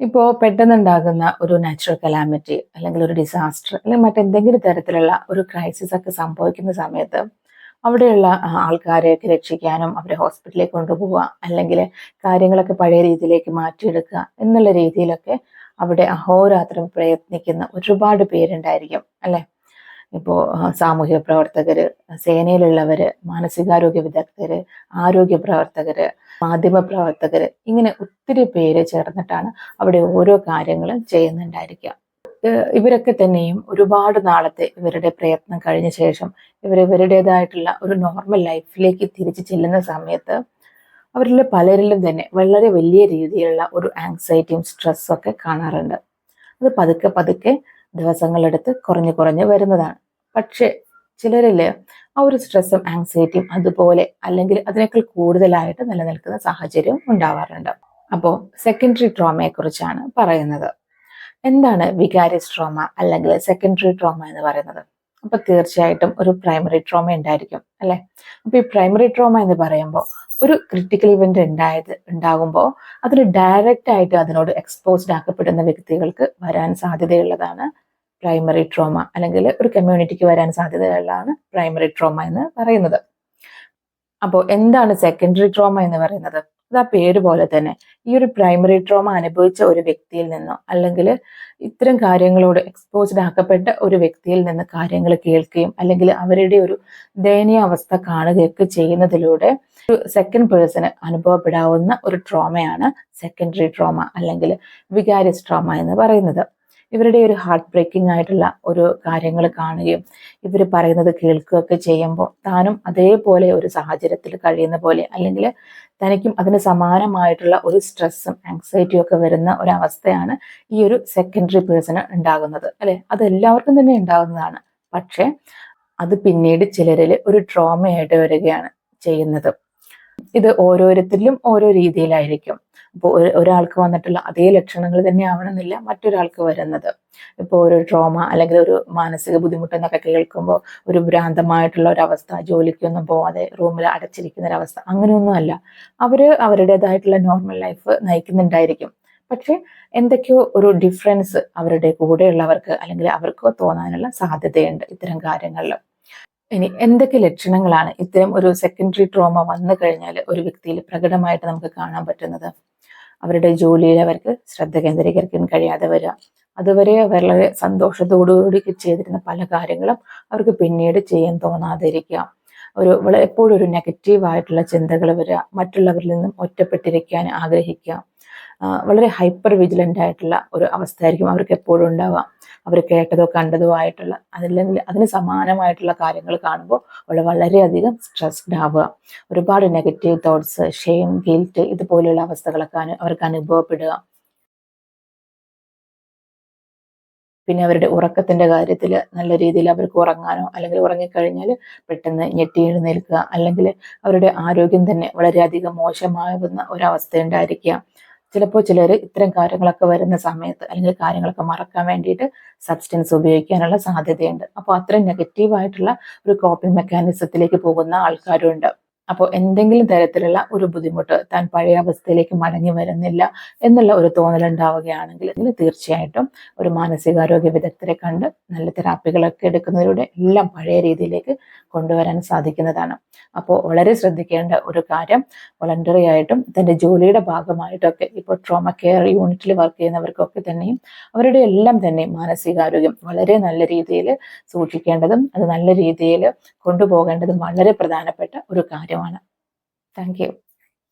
ഇപ്പോൾ പെട്ടെന്നുണ്ടാകുന്ന ഒരു natural calamity അല്ലെങ്കിൽ ഒരു ഡിസാസ്റ്റർ അല്ലെങ്കിൽ മറ്റെന്തെങ്കിലും തരത്തിലുള്ള ഒരു ക്രൈസിസ് ഒക്കെ സംഭവിക്കുന്ന സമയത്ത് അവിടെയുള്ള ആൾക്കാരെയൊക്കെ രക്ഷിക്കാനും അവരെ ഹോസ്പിറ്റലിലേക്ക് കൊണ്ടുപോവുക അല്ലെങ്കിൽ കാര്യങ്ങളൊക്കെ പഴയ രീതിയിലേക്ക് മാറ്റിയെടുക്കുക എന്നുള്ള രീതിയിലൊക്കെ അവിടെ അഹോരാത്രം പ്രയത്നിക്കുന്ന ഒരുപാട് പേരുണ്ടായിരിക്കും അല്ലെ? ഇപ്പോൾ സാമൂഹ്യ പ്രവർത്തകർ സേനയിലുള്ളവർ മാനസികാരോഗ്യ വിദഗ്ധർ ആരോഗ്യ പ്രവർത്തകർ മാധ്യമ പ്രവർത്തകർ ഇങ്ങനെ ഒത്തിരി പേര് ചേർന്നിട്ടാണ് അവിടെ ഓരോ കാര്യങ്ങളും ചെയ്യുന്നുണ്ടായിരിക്കുക. ഇവരൊക്കെ തന്നെയും ഒരുപാട് നാളത്തെ ഇവരുടെ പ്രയത്നം കഴിഞ്ഞ ശേഷം ഇവർ ഇവരുടേതായിട്ടുള്ള ഒരു നോർമൽ ലൈഫിലേക്ക് തിരിച്ചു ചെല്ലുന്ന സമയത്ത് അവരിൽ പലരിലും തന്നെ വളരെ വലിയ രീതിയിലുള്ള ഒരു ആങ്സൈറ്റിയും സ്ട്രെസ്സും ഒക്കെ കാണാറുണ്ട്. അത് പതുക്കെ പതുക്കെ ദിവസങ്ങളെടുത്ത് കുറഞ്ഞു കുറഞ്ഞ് വരുന്നതാണ്. പക്ഷേ ചിലരിൽ ആ ഒരു സ്ട്രെസ്സും ആങ്സൈറ്റിയും അതുപോലെ അല്ലെങ്കിൽ അതിനേക്കാൾ കൂടുതലായിട്ട് നിലനിൽക്കുന്ന സാഹചര്യം ഉണ്ടാവാറുണ്ട്. അപ്പോൾ സെക്കൻഡറി ട്രോമയെക്കുറിച്ചാണ് പറയുന്നത്. എന്താണ് വികാരിയസ് ട്രോമ അല്ലെങ്കിൽ സെക്കൻഡറി ട്രോമ എന്ന് പറയുന്നത്? അപ്പൊ തീർച്ചയായിട്ടും ഒരു പ്രൈമറി ട്രോമ ഉണ്ടായിരിക്കും അല്ലെ? അപ്പൊ ഈ പ്രൈമറി ട്രോമ എന്ന് പറയുമ്പോൾ ഒരു ക്രിട്ടിക്കൽ ഇവന്റ് ഉണ്ടായത് ഉണ്ടാകുമ്പോൾ അതിന് ഡയറക്റ്റ് ആയിട്ട് അതിനോട് എക്സ്പോസ്ഡ് ആക്കപ്പെടുന്ന വ്യക്തികൾക്ക് വരാൻ സാധ്യതയുള്ളതാണ് പ്രൈമറി ട്രോമ അല്ലെങ്കിൽ ഒരു കമ്മ്യൂണിറ്റിക്ക് വരാൻ സാധ്യതയുള്ളതാണ് പ്രൈമറി ട്രോമ എന്ന് പറയുന്നത്. അപ്പോൾ എന്താണ് സെക്കൻഡറി ട്രോമ എന്ന് പറയുന്നത്? അത് ആ പേര് പോലെ തന്നെ. ഈ ഒരു പ്രൈമറി ട്രോമ അനുഭവിച്ച ഒരു വ്യക്തിയിൽ നിന്നോ അല്ലെങ്കിൽ ഇത്തരം കാര്യങ്ങളോട് എക്സ്പോസ്ഡ് ആക്കപ്പെട്ട ഒരു വ്യക്തിയിൽ നിന്ന് കാര്യങ്ങൾ കേൾക്കുകയും അല്ലെങ്കിൽ അവരുടെ ഒരു ദയനീയ അവസ്ഥ കാണുകയൊക്കെ ചെയ്യുന്നതിലൂടെ ഒരു സെക്കൻഡ് പേഴ്സണ് അനുഭവപ്പെടാവുന്ന ഒരു ട്രോമയാണ് സെക്കൻഡറി ട്രോമ അല്ലെങ്കിൽ വികാരിയസ് ട്രോമ എന്ന് പറയുന്നത്. ഇവരുടെ ഒരു ഹാർട്ട് ബ്രേക്കിംഗ് ആയിട്ടുള്ള ഒരു കാര്യങ്ങൾ കാണുകയും ഇവർ പറയുന്നത് കേൾക്കുകയൊക്കെ ചെയ്യുമ്പോൾ താനും അതേപോലെ ഒരു സാഹചര്യത്തിൽ കഴിയുന്ന പോലെ അല്ലെങ്കിൽ തനിക്കും അതിന് സമാനമായിട്ടുള്ള ഒരു സ്ട്രെസ്സും ആങ്സൈറ്റിയും ഒക്കെ വരുന്ന ഒരു അവസ്ഥയാണ് ഈ ഒരു സെക്കൻഡറി പേഴ്സണ് ഉണ്ടാകുന്നത്. അല്ലെ? അത് എല്ലാവർക്കും തന്നെ ഉണ്ടാകുന്നതാണ്. പക്ഷെ അത് പിന്നീട് ചിലരിൽ ഒരു ട്രോമയായിട്ട് വരികയാണ് ചെയ്യുന്നത്. ഇത് ഓരോരുത്തരിലും ഓരോ രീതിയിലായിരിക്കും. അപ്പോൾ ഒരാൾക്ക് വന്നിട്ടുള്ള അതേ ലക്ഷണങ്ങൾ തന്നെ ആവണമെന്നില്ല മറ്റൊരാൾക്ക് വരുന്നത്. ഇപ്പോൾ ഒരു ട്രോമ അല്ലെങ്കിൽ ഒരു മാനസിക ബുദ്ധിമുട്ട് എന്നൊക്കെ കേൾക്കുമ്പോൾ ഒരു ഭ്രാന്തമായിട്ടുള്ള ഒരവസ്ഥ ജോലിക്കൊന്നും പോവാതെ റൂമിൽ അടച്ചിരിക്കുന്ന ഒരവസ്ഥ അങ്ങനെയൊന്നും അല്ല. അവർ അവരുടേതായിട്ടുള്ള നോർമൽ ലൈഫ് നയിക്കുന്നുണ്ടായിരിക്കും. പക്ഷെ എന്തൊക്കെയോ ഒരു ഡിഫറൻസ് അവരുടെ കൂടെയുള്ളവർക്ക് അല്ലെങ്കിൽ അവർക്ക് തോന്നാനുള്ള സാധ്യതയുണ്ട് ഇത്തരം കാര്യങ്ങളിൽ ഇനി എന്തൊക്കെ ലക്ഷണങ്ങളാണ് ഇത്തരം ഒരു സെക്കൻഡറി ട്രോമ വന്നു കഴിഞ്ഞാൽ ഒരു വ്യക്തിയിൽ പ്രകടമായിട്ട് നമുക്ക് കാണാൻ പറ്റുന്നത്? അവരുടെ ജോലിയിൽ അവർക്ക് ശ്രദ്ധ കേന്ദ്രീകരിക്കാൻ കഴിയാതെ വരിക. അതുവരെ വളരെ സന്തോഷത്തോടുകൂടി ചെയ്തിരുന്ന പല കാര്യങ്ങളും അവർക്ക് പിന്നീട് ചെയ്യാൻ തോന്നാതിരിക്കുക. ഒരു എപ്പോഴും ഒരു നെഗറ്റീവ് ആയിട്ടുള്ള ചിന്തകൾ വരിക. മറ്റുള്ളവരിൽ നിന്നും ഒറ്റപ്പെട്ടിരിക്കാൻ ആഗ്രഹിക്കുക. വളരെ ഹൈപ്പർ വിജിലന്റ് ആയിട്ടുള്ള ഒരു അവസ്ഥയായിരിക്കും അവർക്ക് എപ്പോഴും ഉണ്ടാവുക. അവർ കേട്ടതോ കണ്ടതോ ആയിട്ടുള്ള അതല്ലെങ്കിൽ അതിന് സമാനമായിട്ടുള്ള കാര്യങ്ങൾ കാണുമ്പോൾ അവൾ വളരെയധികം സ്ട്രെസ്ഡ് ആവുക. ഒരുപാട് നെഗറ്റീവ് തോട്ട്സ് ഷെയിം ഗിൽറ്റ് ഇതുപോലെയുള്ള അവസ്ഥകളൊക്കെ അവർക്ക് അനുഭവപ്പെടുക. പിന്നെ അവരുടെ ഉറക്കത്തിന്റെ കാര്യത്തിൽ നല്ല രീതിയിൽ അവർക്ക് ഉറങ്ങാനോ അല്ലെങ്കിൽ ഉറങ്ങിക്കഴിഞ്ഞാൽ പെട്ടെന്ന് ഞെട്ടി എഴുന്നേൽക്കുക. അല്ലെങ്കിൽ അവരുടെ ആരോഗ്യം തന്നെ വളരെയധികം മോശമാകുന്ന ഒരവസ്ഥ ഉണ്ടായിരിക്കുക. ചിലപ്പോൾ ചിലർ ഇത്തരം കാര്യങ്ങളൊക്കെ വരുന്ന സമയത്ത് അല്ലെങ്കിൽ കാര്യങ്ങളൊക്കെ മറക്കാൻ വേണ്ടിയിട്ട് സബ്സ്റ്റൻസ് ഉപയോഗിക്കാനുള്ള സാധ്യതയുണ്ട്. അപ്പോൾ അത്രയും നെഗറ്റീവായിട്ടുള്ള ഒരു കോപ്പിംഗ് മെക്കാനിസത്തിലേക്ക് പോകുന്ന ആൾക്കാരുണ്ട്. അപ്പോൾ എന്തെങ്കിലും തരത്തിലുള്ള ഒരു ബുദ്ധിമുട്ട് താൻ പഴയ അവസ്ഥയിലേക്ക് മടങ്ങി വരുന്നില്ല എന്നുള്ള ഒരു തോന്നൽ ഇതിൽ തീർച്ചയായിട്ടും ഒരു മാനസികാരോഗ്യ വിദഗ്ധരെ കണ്ട് നല്ല തെറാപ്പികളൊക്കെ എടുക്കുന്നതിലൂടെ എല്ലാം പഴയ രീതിയിലേക്ക് കൊണ്ടുവരാൻ സാധിക്കുന്നതാണ്. അപ്പോൾ വളരെ ശ്രദ്ധിക്കേണ്ട ഒരു കാര്യം വളണ്ടറി ആയിട്ടും തന്റെ ജോലിയുടെ ഭാഗമായിട്ടൊക്കെ ഇപ്പോൾ ട്രോമ കെയർ യൂണിറ്റിൽ വർക്ക് ചെയ്യുന്നവർക്കൊക്കെ തന്നെയും അവരുടെ എല്ലാം തന്നെ മാനസികാരോഗ്യം വളരെ നല്ല രീതിയിൽ സൂക്ഷിക്കേണ്ടതും അത് നല്ല രീതിയിൽ കൊണ്ടുപോകേണ്ടതും വളരെ പ്രധാനപ്പെട്ട ഒരു കാര്യമാണ്. താങ്ക്